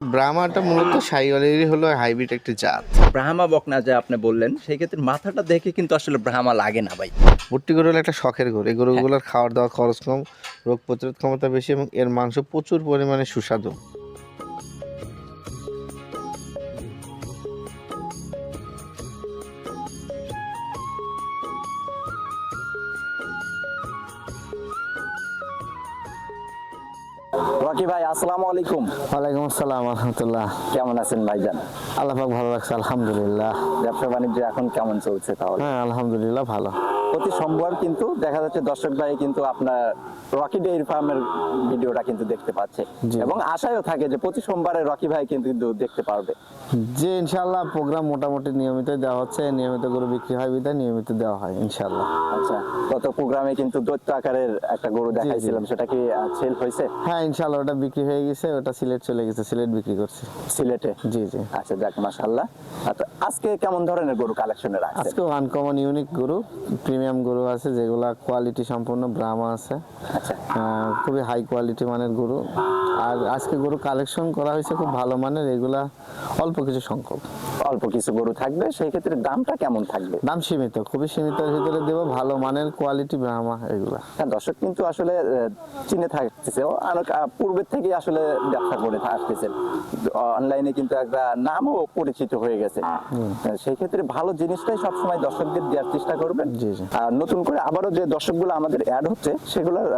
ব্রাহ্মাটা মূলত সাইওয়ালেরই হলো হাইব্রিড একটি জাত। ব্রাহ্মা বকনা যা আপনি বললেন সেই ক্ষেত্রে মাথাটা দেখে কিন্তু আসলে ব্রাহ্মা লাগে না ভাই। ভর্তি গরু হলো একটা শখের গরু। এই গরুগুলোর খাওয়ার দাওয়ার খরচ কম রোগ প্রতিরোধ ক্ষমতা বেশি এবং এর মাংস প্রচুর পরিমাণে সুস্বাদু। রকি ভাই আসসালামু আলাইকুম। ওয়ালাইকুম আসসালাম আলহামদুলিল্লাহ। কেমন আছেন ভাইজান? আল্লাহ পাক ভালো রাখছে আলহামদুলিল্লাহ। ব্যবসা বাণিজ্য এখন কেমন চলছে তাহলে? হ্যাঁ আলহামদুলিল্লাহ ভালো। প্রতি সোমবার কিন্তু দেখা যাচ্ছে দর্শক ভাই কিন্তু আপনার রকি ডেইরি ফার্মের ভিডিওটা কিন্তু দেখতে পাচ্ছে। এবং আশায়ও থাকে যে প্রতি সোমবারে রকি ভাই কিন্তু দেখতে পারবে। যে ইনশাআল্লাহ প্রোগ্রাম মোটামুটি নিয়মিত দেওয়া হচ্ছে নিয়মিত গরু বিক্রি হয় বিধায় নিয়মিত দেওয়া হয় ইনশাআল্লাহ। আচ্ছা গত প্রোগ্রামে কিন্তু দৈত্য আকারের একটা গরু দেখাইছিলাম সেটা কি সেল হয়েছে? হ্যাঁ ইনশাআল্লাহ ওটা বিক্রি হয়ে গেছে ওটা সিলেট চলে গেছে সিলেট বিক্রি করছে। সিলেটে? জি জি। আচ্ছা যাক মাশাল্লাহ আচ্ছা আজকে কেমন ধরনের গরু কালেকশনে রাখছেন আজকে আনকমন ইউনিক গরু প্রিমিয়াম গরু আছে যেগুলা কোয়ালিটি সম্পূর্ণ ব্রাহ্মা আছে। খুবই হাই কোয়ালিটি মানের গরু। আর আজকে গরু কালেকশন করা হয়েছে খুব ভালো মানের এগুলা অল্প কিছু সংখ্যক। অল্প কিছু গরু থাকবে সেই ক্ষেত্রে দামটা কেমন থাকবে? দাম সীমিত খুবই সীমিতের ভিতরে দেবো ভালো মানের কোয়ালিটি ব্রাহ্মা এগুলা। হ্যাঁ দর্শক কিন্তু আসলে চিনে থাকতেছে। অনেক পূর্বের থেকে আসলে ব্যবসা করে আসতেছে অনলাইনে কিন্তু একটা নামও পরিচিত হয়ে গেছে। সেই ক্ষেত্রে ভালো জিনিসটাই সবসময় দর্শকদের দেওয়ার চেষ্টা করবেন। জি, জি। আর নতুন করে আবারও যে দর্শকগুলো আমাদের অ্যাড হচ্ছে সেগুলোর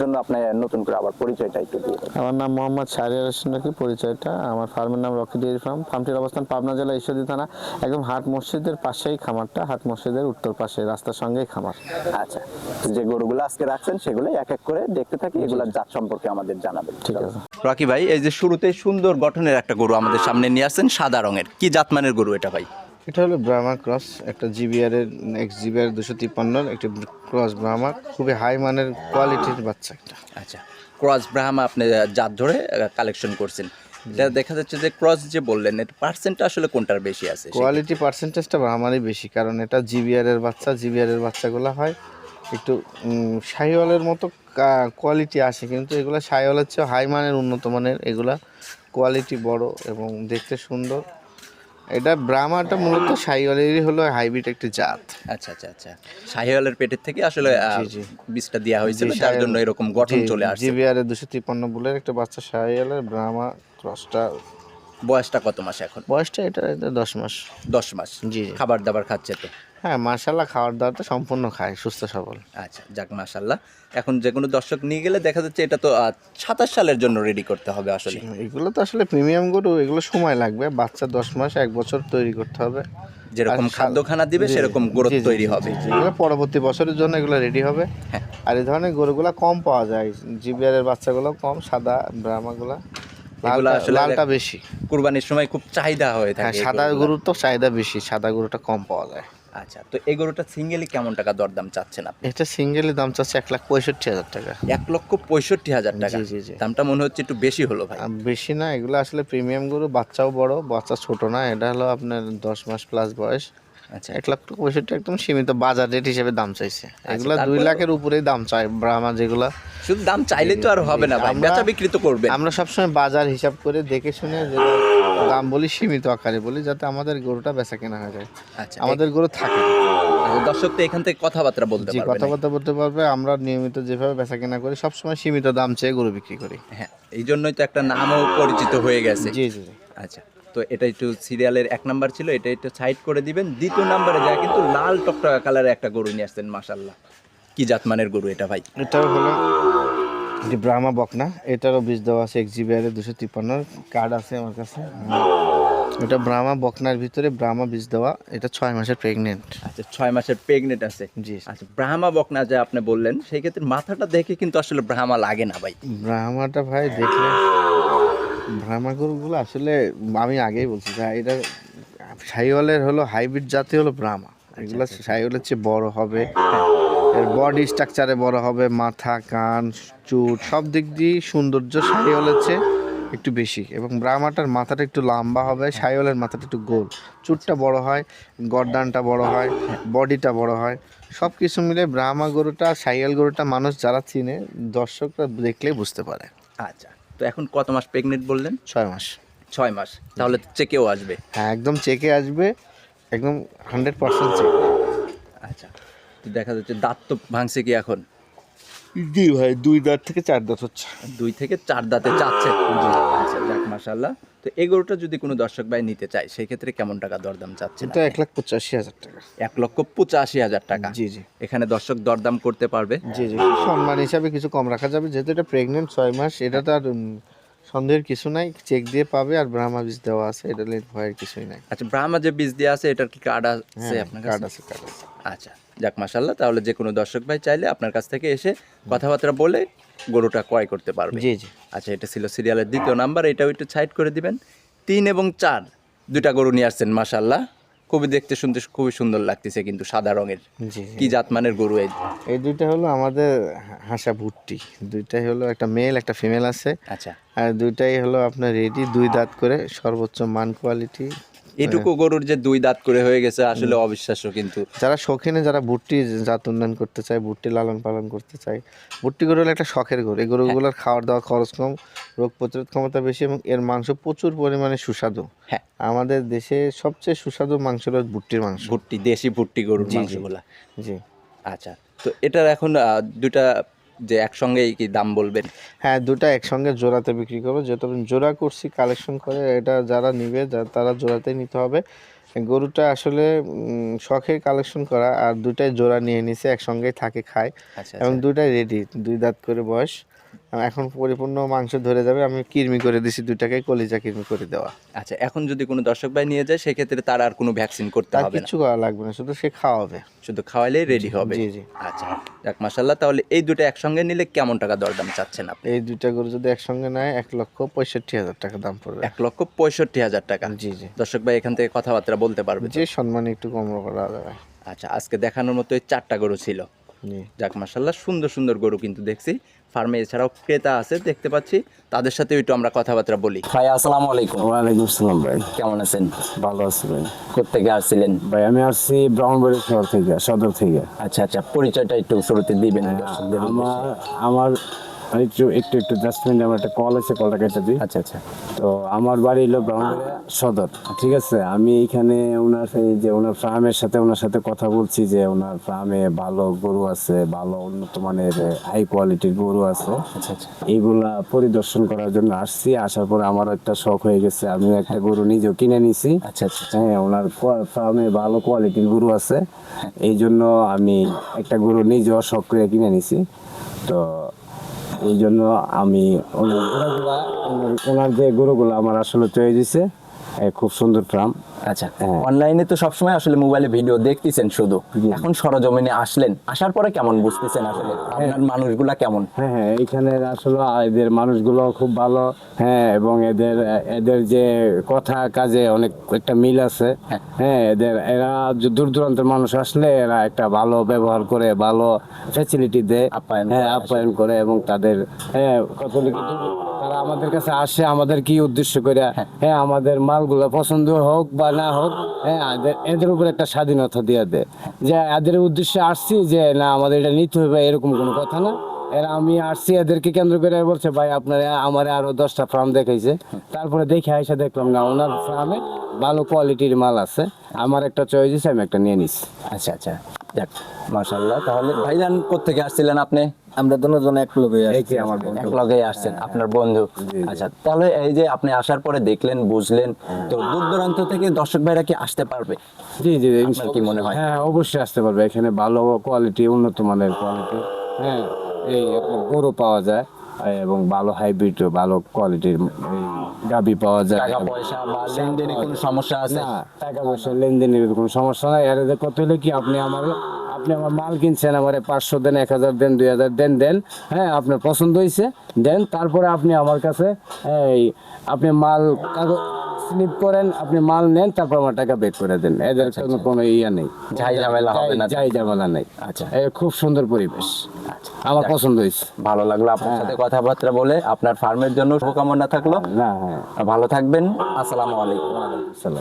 জন্য আপনি নতুন করে আবার পরিচয়টা একটু দিয়ে আমার নাম মোহাম্মদ শাহরিয়ার হোসেন নাকি পরিচয়টা? আমার ফার্মের নাম রকি ডেয়ারি ফার্ম। ফার্মটির অবস্থান পাবনা জেলা ঈশ্বরদী থানা একদম হাট মসজিদের পাশেই খামারটা হাট মসজিদের উত্তর পাশে রাস্তার সঙ্গেই খামার। আচ্ছা যে গরুগুলো আজকে রাখছেন সেগুলো এক এক করে দেখতে থাকি এগুলোর জাত সম্পর্কে আমাদের জানাবেন। ঠিক আছে। রকি ভাই এই যে শুরুতেই সুন্দর গঠনের একটা গরু আমাদের সামনে নিয়ে আসছেন সাদা রঙের। কি জাতমানের গরু এটা ভাই? এটা হলো ব্রাহ্মা ক্রস একটা জিবিআর এর এক্স জিবিআর দুশো তিপ্পান্নর একটি ক্রস ব্রাহ্মা খুবই হাই মানের কোয়ালিটির বাচ্চা একটা আচ্ছা ক্রস ব্রাহ্মা আপনি জাত ধরে কালেকশন করছেন। এটা দেখা যাচ্ছে যে ক্রস যে বললেন এটা পার্সেন্টটা আসলে কোনটার বেশি আছে? কোয়ালিটি পার্সেন্টেজটা ব্রাহ্মারই বেশি কারণ এটা জিবিআর এর বাচ্চা জিবিআর এর বাচ্চাগুলো হয় একটু শাহিওয়ালের মতো কোয়ালিটি আসে কিন্তু এগুলো শাহিওয়ালের চেয়ে হাই মানের উন্নত মানের এগুলা কোয়ালিটি বড় এবং দেখতে সুন্দর। এটা ব্রাহ্মাটা মূলত শাহিওয়ালেরই হলো হাইব্রিড একটি জাত। আচ্ছা আচ্ছা আচ্ছা। শাহিওয়ালের পেটের থেকে আসলে। বীজটা দেওয়া হয়েছিল তার জন্য এরকম গঠন চলে আসছে। জিবিআর এর দুশো তিপ্পান্ন বুলের একটা বাচ্চা শাহিওয়ালের ব্রাহ্মা ক্রসটা বয়সটা কত মাস এখন? বয়সটা এটা দশ মাস। দশ মাস। জি। খাবার দাবার খাচ্ছে তো? হ্যাঁ মার্শাল্লাহ খাওয়ার তো সম্পূর্ণ খায় সুস্থ সবল। আচ্ছা যাক মাশাল্লাহ এখন যে কোনো দর্শক নিয়ে গেলে দেখা যাচ্ছে এটা তো সাতাশ সালের জন্য রেডি করতে হবে আসলে। এগুলো তো আসলে প্রিমিয়াম গরু এগুলো সময় লাগবে। বাচ্চা দশ মাস এক বছর তৈরি করতে হবে। যেরকম আর সা- খাদ্য খানা দিবে সেরকম জি, তৈরি হবে। এগুলো পরবর্তী বছরের জন্য এগুলো রেডি হবে। হ্যাঁ। আর এই ধরনের গরুগুলো কম পাওয়া যায়। জিবিআরের বাচ্চাগুলো কম সাদা ব্রাহ্মাগুলো। এগুলো লালটা আসলে লালটা বেশি। কুরবানির সময় খুব চাহিদা হয়ে হ্যাঁ থাকে সাদা গরুর তো চাহিদা বেশি সাদা গরুটা কম পাওয়া যায়। আচ্ছা তো এই গরুটা সিঙ্গেলি কেমন টাকা দরদাম চাচ্ছেন আপনি? এটা সিঙ্গেলের দাম চাচ্ছে এক লাখ পঁয়ষট্টি হাজার টাকা। এক লক্ষ পঁয়ষট্টি হাজার টাকা। জি, জি। দামটা মনে হচ্ছে একটু বেশি হলো ভাই। বেশি না এগুলো আসলে প্রিমিয়াম গরু বাচ্চাও বড় বাচ্চা ছোট না এটা হলো আপনার দশ মাস প্লাস বয়স। আচ্ছা। এক লাখ পঁয়ষট্টি একদম সীমিত বাজার রেট হিসেবে দাম চাইছে। এগুলো দুই লাখের উপরেই দাম চাই ব্রাহ্মা যেগুলো। শুধু দাম চাইলে তো আর হবে না ভাই বেচা বিক্রি তো করবে আমরা সবসময় বাজার হিসাব করে দেখে শুনে যে দাম বলি সীমিত আকারে বলি যাতে আমাদের গরুটা বেচা কেনা হয়ে যায়। আচ্ছা আমাদের গরু থাকে দর্শক তো এখান থেকে কথাবার্তা বলতে পারবে কথাবার্তা বলতে পারবে আমরা নিয়মিত যেভাবে বেচা কেনা করি সবসময় সীমিত দাম চেয়ে গরু বিক্রি করি। হ্যাঁ এই জন্যই তো একটা নামও পরিচিত হয়ে গেছে। জি জি আচ্ছা তো এটা একটু সিরিয়ালের এক নাম্বার ছিল এটা একটু সাইড করে দিবেন। দ্বিতীয় নাম্বারে যা কিন্তু লাল টকটকা কালারের একটা গরু নিয়ে আসছেন মাশাল্লাহ কি জাতমানের গরু এটা ভাই? এটাও হলো যে ব্রাহ্মা বকনা। এটারও বীজ দেওয়া আছে এক জিবি আর দুশো তিপ্পান্ন কার্ড আছে আমার কাছে। এটা ব্রাহ্মা বকনার ভিতরে ব্রাহ্মা বীজ দেওয়া। এটা ছয় মাসের প্রেগনেন্ট আচ্ছা ছয় মাসের প্রেগনেন্ট আছে। জি। আচ্ছা ব্রাহ্মা বকনা যে আপনি বললেন সেই ক্ষেত্রে মাথাটা দেখে কিন্তু আসলে ব্রাহ্মা লাগে না ভাই। ব্রাহ্মাটা ভাই দেখলে ব্রাহ্মা গরুগুলো আসলে আমি আগেই বলছি ভাই এটা সাইওয়ালের হলো হাইব্রিড জাতি হলো ব্রাহ্মা। এগুলো সাইওয়ালের চেয়ে বড় হবে। এর বডি স্ট্রাকচারে বড় হবে মাথা কান চুট সব দিক দিয়ে সৌন্দর্য সাইওয়ালের চেয়ে একটু বেশি। এবং ব্রাহ্মাটার মাথাটা একটু লম্বা হবে সাইওয়ালের মাথাটা একটু গোল। চুটটা বড় হয় গরদানটা বড় হয় বডিটা বড় হয়। সব কিছু মিলে ব্রাহ্মা গরুটা সাইয়াল গরুটা মানুষ যারা চিনে দর্শকরা দেখলেই বুঝতে পারে। আচ্ছা তো এখন কত মাস প্রেগনেন্ট বললেন? ছয় মাস। ছয় মাস তাহলে চেকেও আসবে। হ্যাঁ একদম চেকে আসবে একদম হান্ড্রেড পার্সেন্ট চেক। আচ্ছা দেখা যাচ্ছে দাঁত তো ভাঙছে কি এখন? জি ভাই দুই দাঁত থেকে চার দাঁত হচ্ছে। দুই থেকে চার দাঁতে চাচ্ছে। আচ্ছা যাক মাশাল্লাহ তো এই গরুটা যদি কোনো দর্শক ভাই নিতে চায় সেই ক্ষেত্রে কেমন টাকা দরদাম চাচ্ছে এটা এক লাখ পঁচাশি হাজার টাকা। এক লক্ষ পঁচাশি হাজার টাকা। জি জি। এখানে দর্শক দরদাম করতে পারবে। জি জি। সম্মান হিসাবে কিছু কম রাখা যাবে যেহেতু এটা প্রেগনেন্ট ছয় মাস এটা তো আর সন্দেহের কিছু নাই। চেক দিয়ে পাবে আর ব্রাহ্মা বীজ দেওয়া আছে এটা ভয়ের কিছুই নাই। আচ্ছা ব্রাহ্মা যে বীজ দেওয়া আছে এটার কি কার্ড আছে হ্যাঁ আপনার কার্ড আছে কার্ড আছে। আচ্ছা। যাক মাশাল্লাহ তাহলে যে কোনো দর্শক ভাই চাইলে আপনার কাছ থেকে এসে কথাবার্তা বলে গরুটা ক্রয় করতে পারবে। জি জি। আচ্ছা এটা ছিল সিরিয়ালের দ্বিতীয় নাম্বার এটাও একটু সাইড করে দিবেন। তিন এবং চার দুটা গরু নিয়ে আসছেন মাশাল্লাহ খুবই দেখতে শুনতে খুবই সুন্দর লাগতেছে কিন্তু সাদা রঙের। জি কি জাতমানের গরু এই? এই দুইটা হলো আমাদের হাসা ভুট্টি দুইটাই হলো একটা মেল একটা ফিমেল আছে। আচ্ছা। আর দুইটাই হলো আপনার রেডি দুই দাঁত করে সর্বোচ্চ মান কোয়ালিটি এটুকু গরুর যে দুই দাঁত করে হয়ে গেছে আসলে অবিশ্বাস্য কিন্তু। যারা শৌখিনে যারা ভুট্টি জাত উন্নয়ন করতে চায় ভুট্টি লালন পালন করতে চায় ভুট্টি গরু হলো একটা শখের গরু। এই গরুগুলোর খাওয়ার দাওয়া খরচ কম রোগ প্রতিরোধ ক্ষমতা বেশি এবং এর মাংস প্রচুর পরিমাণে সুস্বাদু। হ্যাঁ। আমাদের দেশে সবচেয়ে সুস্বাদু মাংস হলো ভুট্টির মাংস। ভুট্টি দেশি ভুট্টি গরুর। মাংসগুলা। জি। আচ্ছা তো এটার এখন দুটা যে একসঙ্গেই কি দাম বলবেন? হ্যাঁ দুটা একসঙ্গে জোড়াতে বিক্রি করব। যেহেতু আমি জোড়া করছি কালেকশন করে এটা যারা নিবে তারা জোড়াতেই নিতে হবে। গরুটা আসলে শখের কালেকশন করা আর দুটাই জোড়া নিয়ে নিছে একসঙ্গেই থাকে খায়। আচ্ছা এবং দুটাই রেডি দুই দাঁত করে বয়স। এখন পরিপূর্ণ মাংস ধরে যাবে আমি কিরমি করে দিছি দুটাকে কলিজা কিরমি করে দেওয়া। আচ্ছা এখন যদি কোনো দর্শক ভাই নিয়ে যায় সেক্ষেত্রে তার আর কোনো ভ্যাকসিন করতে হবে না? কিচ্ছু করা লাগবে না শুধু সে খাওয়াবে। শুধু খাওয়াইলেই রেডি হবে? জি, জি। আচ্ছা যাক মাসাল্লাহ তাহলে এই দুটো একসঙ্গে নিলে কেমন টাকা দরদাম চাচ্ছেন আপনি? এই দুইটা গরু যদি একসঙ্গে নেয় এক লক্ষ পঁয়ষট্টি হাজার টাকা দাম পড়বে। এক লক্ষ পঁয়ষট্টি হাজার টাকা। জি জি। দর্শক ভাই এখান থেকে কথাবার্তা বলতে পারবে যে সম্মান একটু কম করা যাবে। আচ্ছা আজকে দেখানোর মতো এই চারটা গরু ছিল। জি। যাক মাসাল্লাহ সুন্দর সুন্দর গরু কিন্তু দেখছি। ফার্মে এছাড়াও ক্রেতা আছে দেখতে পাচ্ছি। তাদের সাথে একটু আমরা কথাবার্তা বলি। ভাই আসসালামু আলাইকুম। ওয়ালাইকুম আসসালাম ভাই। কেমন আছেন? ভালো আছি ভাই। কোথেকে আসছিলেন? ভাই আমি আসছি ব্রাউনবাড়ি শহর থেকে সদর থেকে। আচ্ছা আচ্ছা পরিচয়টা একটু শুরুতে দিবেন। আমার আমার একটু একটু একটু জাস্ট মিনিট আমার একটা কল আছে কলটা কেটে দিই। আচ্ছা আচ্ছা। তো আমার বাড়ি হলো ব্রাউনবাড়ি সদর ঠিক আছে? আমি এখানে ওনার এই যে ওনার ফার্মের সাথে ওনার সাথে কথা বলছি যে ওনার ফার্মে ভালো গরু আছে ভালো উন্নত মানের হাই কোয়ালিটির গরু আছে। আচ্ছা আচ্ছা। এইগুলা পরিদর্শন করার জন্য আসছি। আসার পরে আমার একটা শখ হয়ে গেছে আমি একটা গরু নিজেও কিনে নিছি। আচ্ছা আচ্ছা। হ্যাঁ ওনার ফার্মে ভালো কোয়ালিটির গরু আছে। এই জন্য আমি একটা গরু নিজেও শখ করে কিনে নিছি। তো এই জন্য আমি ওনার যে গরুগুলো আমার আসলে চয়ে দিছে খুব সুন্দর ফার্ম আচ্ছা হ্যাঁ। অনলাইনে তো সবসময় আসলে মোবাইলে ভিডিও দেখতেছেন শুধু। এখন সরজমিনে আসলেন। আসার পরে কেমন বুঝতেছেন আসলে? আপনার মানুষগুলা কেমন? হ্যাঁ হ্যাঁ এখানে আসলে এদের মানুষগুলো খুব ভালো। হ্যাঁ এবং এদের এদের যে কথা কাজে অনেক একটা মিল আছে। হ্যাঁ। এদের এরা দূর দূরান্তের মানুষ আসলে এরা একটা ভালো ব্যবহার করে ভালো ফ্যাসিলিটি দেয়। আপ্যায়ন হ্যাঁ আপ্যায়ন করে এবং তাদের হ্যাঁ কত আমাদের কাছে আসে, আমাদের কি উদ্দেশ্য করে হ্যাঁ আমাদের মালগুলো পছন্দ হোক বা না হোক হ্যাঁ এদের- উপর একটা স্বাধীনতা দিয়ে দেয় যে এদের উদ্দেশ্যে আসছি যে, না, আমাদের এটা নিতে হবে, এরকম কোনো কথা না। এরা, আমি আসছি এদেরকে কেন্দ্র করে বলছে, ভাই, আপনার, আমার আরও দশটা ফার্ম দেখাইছে। তারপরে দেখে আইসা দেখলাম, না, ওনার ফার্মে ভালো কোয়ালিটির মাল আছে। আমার একটা চয়েস আমি একটা নিয়ে নিছি। আচ্ছা আচ্ছা। যাক মাশাআল্লাহ। তাহলে ভাইজান কোথেকে আসছিলেন আপনি? আমরা দুজন এক লগে আসছি। আমার। এক লগে আসছেন আপনার বন্ধু। আচ্ছা তাহলে এই যে আপনি আসার পরে দেখলেন বুঝলেন তো দূর দূরান্ত থেকে দর্শক ভাইরা কি আসতে পারবে? জি জি আপনার কি মনে হয়? হ্যাঁ অবশ্যই আসতে পারবে। এখানে ভালো কোয়ালিটি উন্নত মানের কোয়ালিটি হ্যাঁ এই গরু পাওয়া যায়। এবং ভালো হাইব্রিড ভালো কোয়ালিটির গাবি পাওয়া যায়। টাকা পয়সা বা লেনদেনে কোনো সমস্যা আছে? না টাকা পয়সা। লেনদেনের কোনো সমস্যা নাই। এর কত হলে কি আপনি আমার আপনি আমার মাল কিনছেন আমার পাঁচশো দেন এক হাজার দেন দুই হাজার দেন দেন হ্যাঁ আপনার পছন্দ হয়েছে দেন তারপরে আপনি আমার কাছে এই আপনি মাল কাগজ স্লিপ করেন আপনি মাল নেন তারপর আমার টাকা বের করে দেন। এদের কোনো কোনো ইয়া নেই। ঝাই ঝামেলা হবে না। যাই ঝামেলা নেই। আচ্ছা। খুব সুন্দর পরিবেশ। আমার পছন্দ হয়েছে। ভালো লাগল আপনার সাথে কথাবার্তা বলে। আপনার ফার্মের জন্য শুভকামনা থাকল। না হ্যাঁ। ভালো থাকবেন। আসসালামু আলাইকুম। সালাম